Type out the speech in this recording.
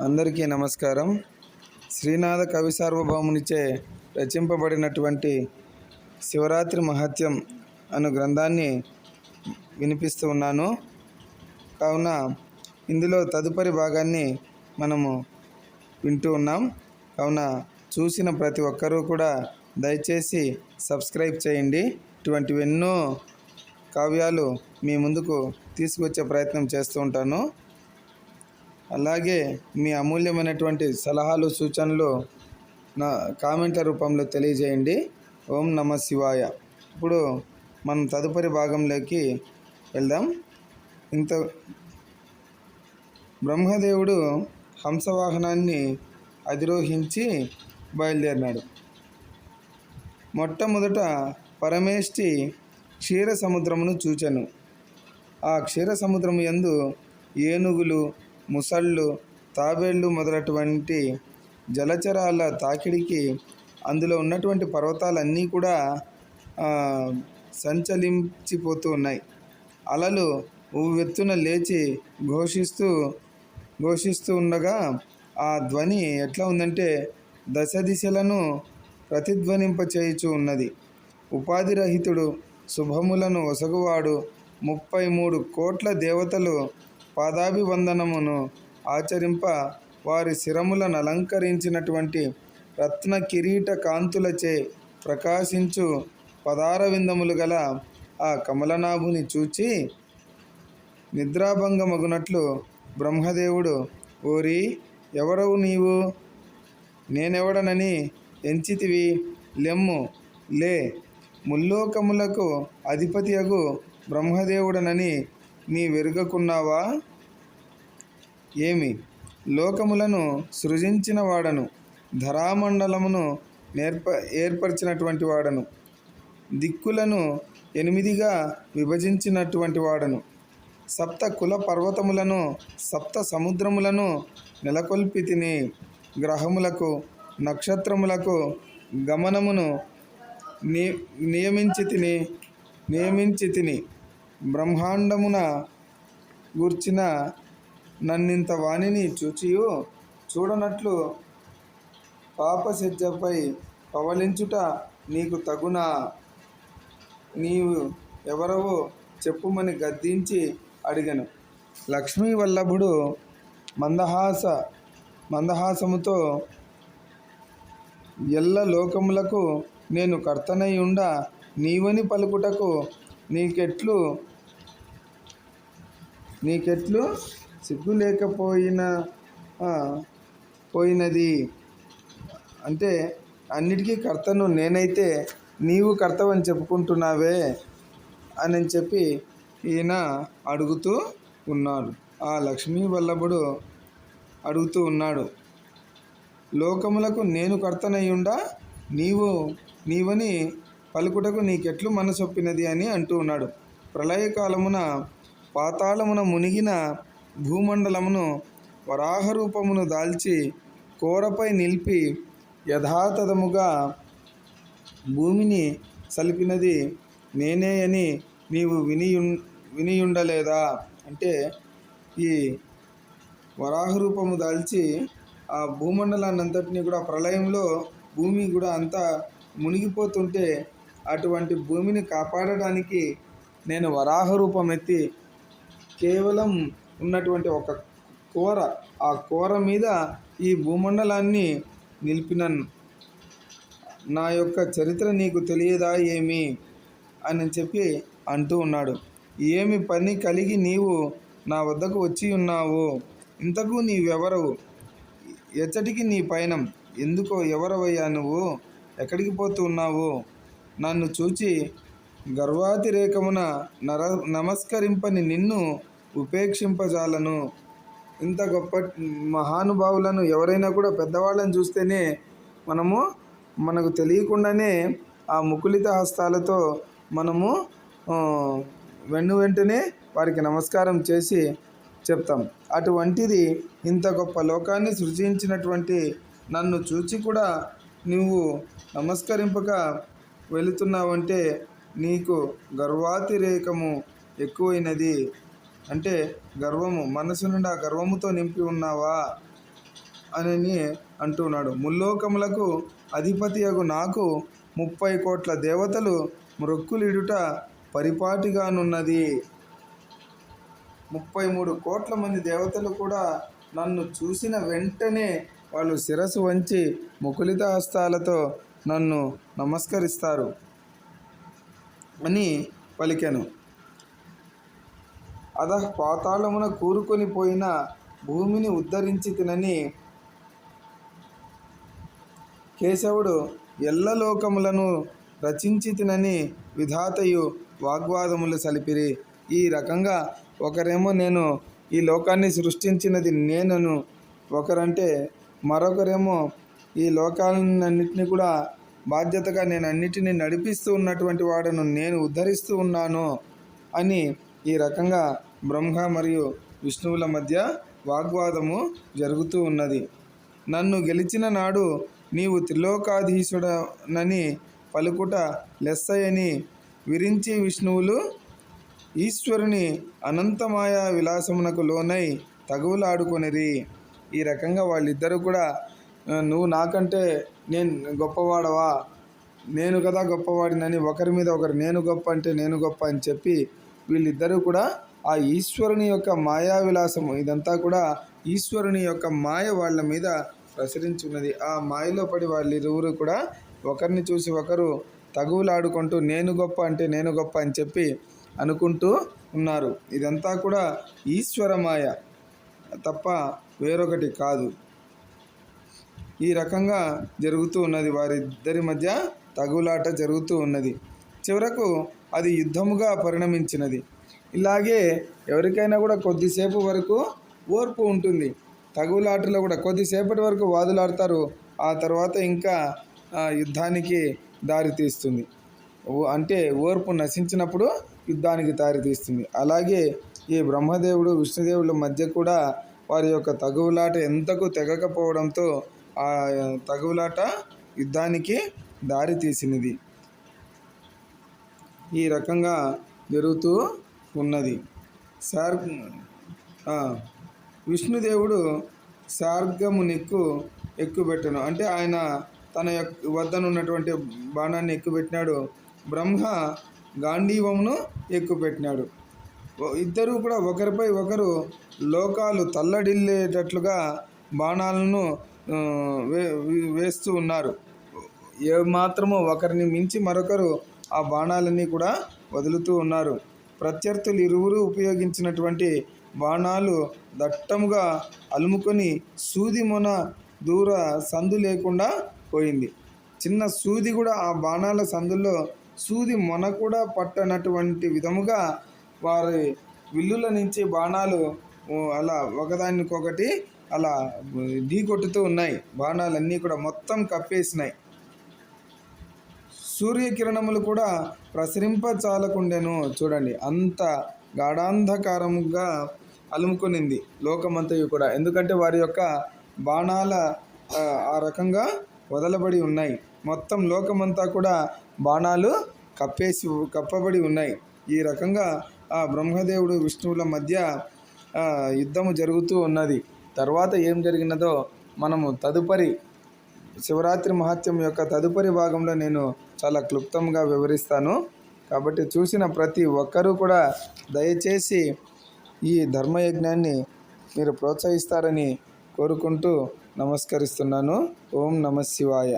అందరికీ నమస్కారం. శ్రీనాథ కవి సార్వభౌమునిచే రచింపబడినటువంటి శివరాత్రి మహత్యం అను గ్రంథాన్ని వినిపిస్తూ ఉన్నాను. కావున ఇందులో తదుపరి భాగాన్ని మనము వింటూ ఉన్నాం. కావున చూసిన ప్రతి ఒక్కరూ కూడా దయచేసి సబ్స్క్రైబ్ చేయండి. ఇటువంటివి ఎన్నో కావ్యాలు మీ ముందుకు తీసుకొచ్చే ప్రయత్నం చేస్తూ ఉంటాను. అలాగే మీ అమూల్యమైనటువంటి సలహాలు సూచనలు నా కామెంట్ల రూపంలో తెలియజేయండి. ఓం నమ శివాయ. ఇప్పుడు మనం తదుపరి భాగంలోకి వెళ్దాం. ఇంత బ్రహ్మదేవుడు హంసవాహనాన్ని అధిరోహించి బయలుదేరినాడు. మొట్టమొదట పరమేష్టి క్షీర సముద్రమును చూచెను. ఆ క్షీర సముద్రము యందు ఏనుగులు ముసళ్ళు తాబేళ్ళు మొదలటువంటి జలచరాల తాకిడికి అందులో ఉన్నటువంటి పర్వతాలన్నీ కూడా సంచలించిపోతూ ఉన్నాయి. అలలు ఉవ్వెత్తున లేచి ఘోషిస్తూ ఘోషిస్తూ ఉండగా ఆ ధ్వని ఎట్లా ఉందంటే దశ దిశలను ప్రతిధ్వనింపచేయుచు ఉన్నది. ఉపాధి రహితుడు శుభములను ఒసగువాడు ముప్పై మూడు కోట్ల దేవతలు పాదాభివందనమును ఆచరింప వారి శిరములను అలంకరించినటువంటి రత్న కిరీట కాంతులచే ప్రకాశించు పదారవిందములు గల ఆ కమలనాభుని చూచి నిద్రాభంగమగునట్లు బ్రహ్మదేవుడు ఓరి ఎవరవు నీవు? నేనెవడనని ఎంచితివి? లెమ్ము లే ముల్లోకములకు అధిపతియగు బ్రహ్మదేవుడనని నీ వెరుగకున్నావా? ఏమి? లోకములను సృజించిన వాడను ధరామండలమును నేర్ప ఏర్పరిచినటువంటి వాడను దిక్కులను ఎనిమిదిగా విభజించినటువంటి వాడను సప్త కుల పర్వతములను సప్త సముద్రములను నెలకొల్పి తిని గ్రహములకు నక్షత్రములకు గమనమును ని నియమించి తిని నియమించి తిని బ్రహ్మాండమున గూర్చిన నన్నింత వాణిని చూచియు చూడనట్లు పాపసజ్జపై పవలించుట నీకు తగునా. నీవు ఎవరవో చెప్పుమని గద్దించి అడిగను. లక్ష్మీ వల్లభుడు మందహాస మందహాసముతో ఎల్ల లోకములకు నేను కర్తనయుండ నీవని పలుకుటకు నీకెట్లు నీకెట్లు సిగ్గు లేకపోయిన పోయినది. అంటే అన్నిటికీ కర్తను నేనైతే నీవు కర్తవని చెప్పుకుంటున్నావే అని చెప్పి ఈయన అడుగుతూ ఉన్నాడు. ఆ లక్ష్మీ వల్లభుడు అడుగుతూ ఉన్నాడు. లోకములకు నేను కర్తనయ్యుండా నీవు నీవని పలుకుటకు నీకెట్లు మనసొప్పినది అని అంటూ ఉన్నాడు. ప్రళయకాలమున పాతాళమున మునిగిన భూమండలమును వరాహ రూపమును దాల్చి కోరపై నిలిపి యథాతథముగా భూమిని సలిపినది నేనే అని నీవు వినియు వినియుండలేదా? అంటే ఈ వరాహ రూపము దాల్చి ఆ భూమండలాన్ని అంతటినీ కూడా ప్రళయంలో భూమి కూడా అంతా మునిగిపోతుంటే అటువంటి భూమిని కాపాడడానికి నేను వరాహ రూపం ఎత్తి కేవలం ఉన్నటువంటి ఒక కూర ఆ కూర మీద ఈ భూమండలాన్ని నిలిపినను. నా యొక్క చరిత్ర నీకు తెలియదా ఏమి? అని చెప్పి అంటూ ఉన్నాడు. ఏమి పని కలిగి నీవు నా వద్దకు వచ్చి ఉన్నావు? ఇంతకు నీవెవరవు ఎచ్చటికి నీ పయనం. ఎందుకో ఎవరవయ్యా నువ్వు? ఎక్కడికి పోతూ ఉన్నావు? నన్ను చూచి గర్వాతిరేకమున నర నమస్కరింపని నిన్ను ఉపేక్షింపజాలను. ఇంత గొప్ప మహానుభావులను ఎవరైనా కూడా పెద్దవాళ్ళని చూస్తేనే మనము మనకు తెలియకుండానే ఆ ముకులిత హస్తాలతో మనము వెన్ను వెంటనే వారికి నమస్కారం చేసి చెప్తాం. అటువంటిది ఇంత గొప్ప లోకాన్ని సృజించినటువంటి నన్ను చూచి కూడా నువ్వు నమస్కరింపక వెళుతున్నావంటే నీకు గర్వాతిరేకము ఎక్కువైనది. అంటే గర్వము మనసు నుండి ఆ గర్వముతో నింపి ఉన్నావా అని అంటున్నాడు. ముల్లోకములకు అధిపతి నాకు ముప్పై కోట్ల దేవతలు మృక్కులిడుట పరిపాటిగానున్నది. ముప్పై మూడు కోట్ల మంది దేవతలు కూడా నన్ను చూసిన వెంటనే వాళ్ళు శిరస్సు వంచి ముకులిత హస్తాలతో నన్ను నమస్కరిస్తారు అని పలికెను. అధ పాతాళమున కూరుకొని పోయిన భూమిని ఉద్ధరించి తినని కేశవుడు ఎల్లలోకములను రచించి తినని విధాతయు వాగ్వాదములు సలిపిరి. ఈ రకంగా ఒకరేమో నేను ఈ లోకాన్ని సృష్టించినది నేనను ఒకరంటే మరొకరేమో ఈ లోకాలన్నింటినీ కూడా బాధ్యతగా నేను అన్నిటినీ నడిపిస్తూ ఉన్నటువంటి వాడను నేను ఉద్ధరిస్తూ ఉన్నాను అని ఈ రకంగా బ్రహ్మ మరియు విష్ణువుల మధ్య వాగ్వాదము జరుగుతూ ఉన్నది. నన్ను గెలిచిన నాడు నీవు త్రిలోకాధీశుడనని పలుకుట లెస్సయని విరించి విష్ణువులు ఈశ్వరుని అనంతమాయ విలాసమునకు లోనై తగువులాడుకొనిరి. ఈ రకంగా వాళ్ళిద్దరూ కూడా నువ్వు నాకంటే నేను గొప్పవాడవా? నేను కదా గొప్పవాడినని ఒకరి మీద ఒకరు నేను గొప్ప అంటే నేను గొప్ప అని చెప్పి వీళ్ళిద్దరూ కూడా ఆ ఈశ్వరుని యొక్క మాయా విలాసము ఇదంతా కూడా ఈశ్వరుని యొక్క మాయ వాళ్ళ మీద ప్రసరించున్నది. ఆ మాయలో పడి వాళ్ళిరువురు కూడా ఒకరిని చూసి ఒకరు తగువులాడుకుంటూ నేను గొప్ప అంటే నేను గొప్ప అని చెప్పి అనుకుంటూ ఉన్నారు. ఇదంతా కూడా ఈశ్వర మాయ తప్ప వేరొకటి కాదు. ఈ రకంగా జరుగుతూ ఉన్నది. వారిద్దరి మధ్య తగులాట జరుగుతూ ఉన్నది. చివరకు అది యుద్ధముగా పరిణమించినది. ఇలాగే ఎవరికైనా కూడా కొద్దిసేపు వరకు ఓర్పు ఉంటుంది. తగులాటలో కూడా కొద్దిసేపటి వరకు వాదులాడతారు. ఆ తర్వాత ఇంకా యుద్ధానికి దారి తీస్తుంది. అంటే ఓర్పు నశించినప్పుడు యుద్ధానికి దారి తీస్తుంది. అలాగే ఈ బ్రహ్మదేవుడు విష్ణుదేవుల మధ్య కూడా వారి యొక్క తగువులాట ఎంతకు తెగకపోవడంతో ఆ తగువులాట యుద్ధానికి దారి తీసినది. ఈ రకంగా జరుగుతూ ఉన్నది. సార్ విష్ణుదేవుడు సార్గమునిక్కు ఎక్కుపెట్టను అంటే ఆయన తన యొక్క వద్దనున్నటువంటి బాణాన్ని ఎక్కుపెట్టినాడు బ్రహ్మ గాంధీవమును ఎక్కుపెట్టినాడు ఇద్దరూ కూడా ఒకరిపై ఒకరు లోకాలు తల్లడిల్లేటట్లుగా బాణాలను వేస్తూ ఉన్నారు. ఏ మాత్రము ఒకరిని మించి మరొకరు ఆ బాణాలన్నీ కూడా వదులుతూ ఉన్నారు. ప్రత్యర్థులు ఇరువురు ఉపయోగించినటువంటి బాణాలు దట్టముగా అలుముకొని సూది మొన దూర సందు లేకుండా పోయింది. చిన్న సూది కూడా ఆ బాణాల సందుల్లో సూది మొన కూడా పట్టనటువంటి విధముగా వారి విల్లుల నుంచి బాణాలు అలా ఒకదానికొకటి అలా ఢీకొట్టుతూ ఉన్నాయి. బాణాలన్నీ కూడా మొత్తం కప్పేసినాయి. సూర్యకిరణములు కూడా ప్రసరింప చాలకుండెను చూడండి. అంత గాఢాంధకారంగా అలుముకొనింది లోకమంతయు కూడా. ఎందుకంటే వారి యొక్క బాణాల ఆ, రకంగా వదలబడి ఉన్నాయి. మొత్తం లోకమంతా కూడా బాణాలు కప్పేసి కప్పబడి ఉన్నాయి. ఈ రకంగా ఆ బ్రహ్మదేవుడు విష్ణువుల మధ్య యుద్ధము జరుగుతూ ఉన్నది. తర్వాత ఏం జరిగినదో మనము తదుపరి శివరాత్రి మహత్యం యొక్క తదుపరి భాగంలో నేను చాలా క్లుప్తంగా వివరిస్తాను. కాబట్టి చూసిన ప్రతి ఒక్కరూ కూడా దయచేసి ఈ ధర్మయజ్ఞాన్ని మీరు ప్రోత్సహిస్తారని కోరుకుంటూ నమస్కరిస్తున్నాను. ఓం నమ శివాయ.